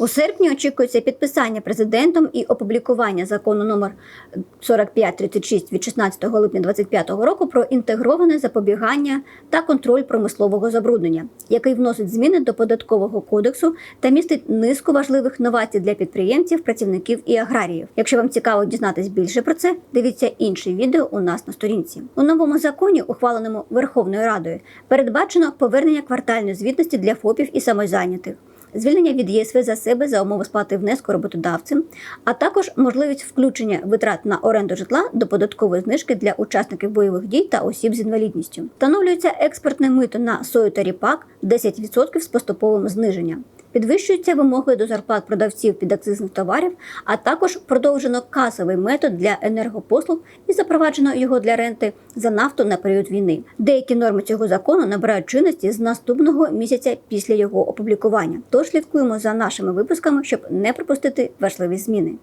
У серпні очікується підписання президентом і опублікування закону номер 4536 від 16 липня 2025 року про інтегроване запобігання та контроль промислового забруднення, який вносить зміни до податкового кодексу та містить низку важливих новацій для підприємців, працівників і аграріїв. Якщо вам цікаво дізнатись більше про це, дивіться інше відео у нас на сторінці. У новому законі, ухваленому Верховною Радою, передбачено повернення квартальної звітності для ФОПів і самозайнятих звільнення від ЄСВ за себе за умови сплати внеску роботодавцем, а також можливість включення витрат на оренду житла до податкової знижки для учасників бойових дій та осіб з інвалідністю. Встановлюється експортне мито на сою та ріпак 10% з поступовим зниженням. Підвищуються вимоги до зарплат продавців підакцизних товарів, а також продовжено касовий метод для енергопослуг і запроваджено його для ренти за нафту на період війни. Деякі норми цього закону набирають чинності з наступного місяця після його опублікування. Тож слідкуємо за нашими випусками, щоб не пропустити важливі зміни.